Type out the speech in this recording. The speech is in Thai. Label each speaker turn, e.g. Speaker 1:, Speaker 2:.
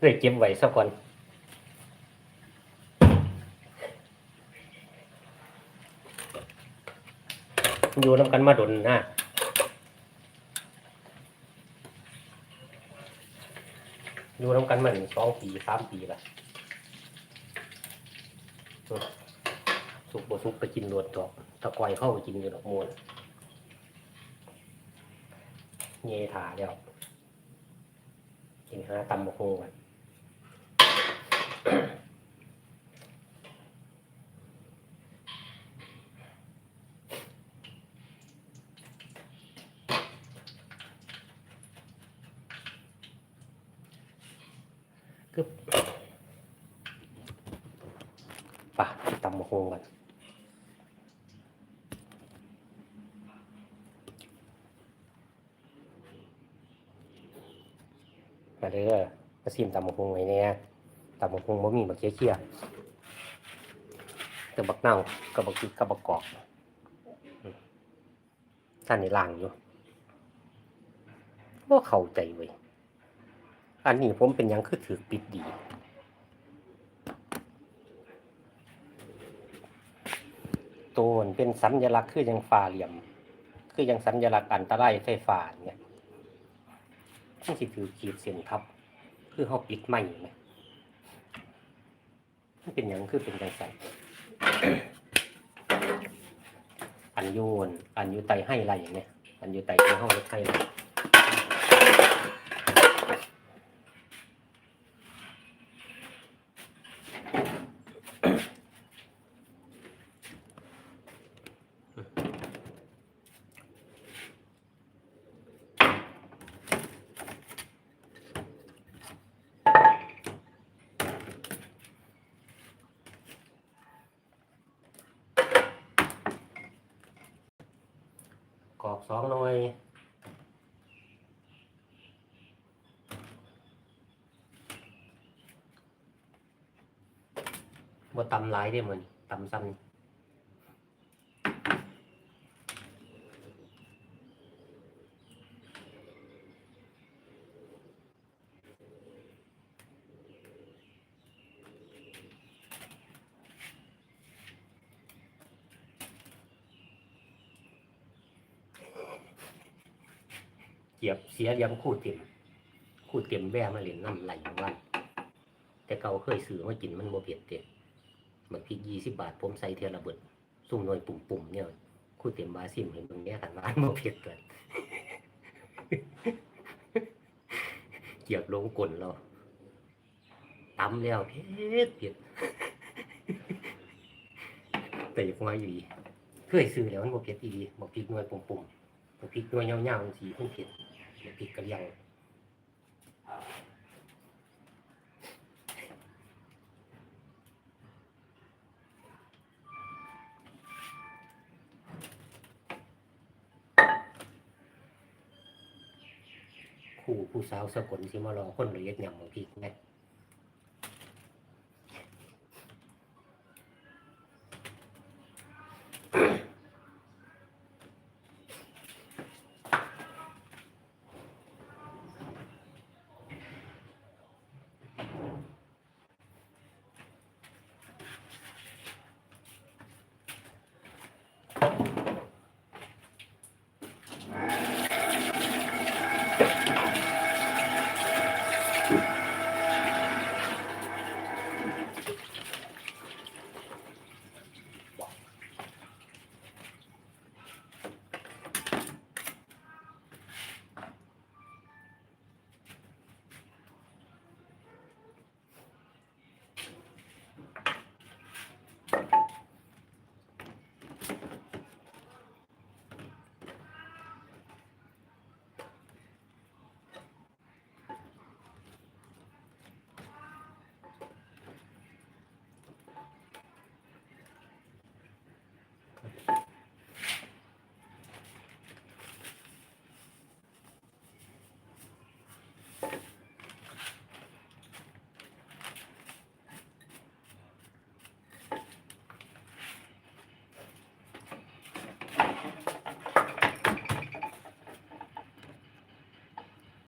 Speaker 1: เลยเก็บไว้สักก่อนอยู่นำกันมาดนนะอยู่นำกันมาหนึ่งสองปีสามปีละสุกบ่สุกไปกินรวดดอกตะกอยเข้าไปกินอยู่ดอกมวนเงยถาแล้วกินหาตำบกฮูกัน คือป่ะตำมะฮงกันมาเด้อมาซิมตำมะฮงไว้เนี่ย ตำมะฮงบ่มีบักเคี้ยๆแต่บักเน่ากับบักพริกับบักกอกท่านนี่ล่างอยู่ว่าเข้าใจเว้อันนี้ผมเป็นยังคือถือปิดดีตัวเป็นสัญลักษณ์คือยังฟ้าเหลี่ยม คือยังสัญลักษณ์อันตรายไฟฟ้าเนี่ยที่สิถือขีดเส้นทับ คือเขาปิดไม่ไหม เป็นอยังคือเป็นจังใสอันโยนอันอยูไตให้ไรอย่างเนี้ยอันอยูไตที่ห้องให้ไร กรอกสองหน่วยบ่ตำหลายได้เหมือนตำซ้ำ เหยียบเสียเลี่ยมคู่เต็มคู่เต็มแว่มาเหรียญน้ำไหลอยู่วันแต่เก่าเคยซื้อมากินมันบ่เผ็ดเด็ดบางทียี่สิบบาทผมใส่เทียระเบิดซุ่มหน่วยปุ่มๆเนี่ยคู่เต็มบาซิมเห็นตรงนี้กันร้านบ่เผ็ดเลยเกียบลงกลนเราตำแล้วเผ็ดเผ็ดแต่ยังมาอยู่ดีเคยซื้อแล้วมันบ่เผ็ดอีดีบ่พริกหน่วยปุ่มๆบ่พริกหน่วยยาวๆสีมันเผ็ด บ่พริกกระเลียงคู่ผู้สาวสกลสิมารอคนละเอียดหยำบางทีไง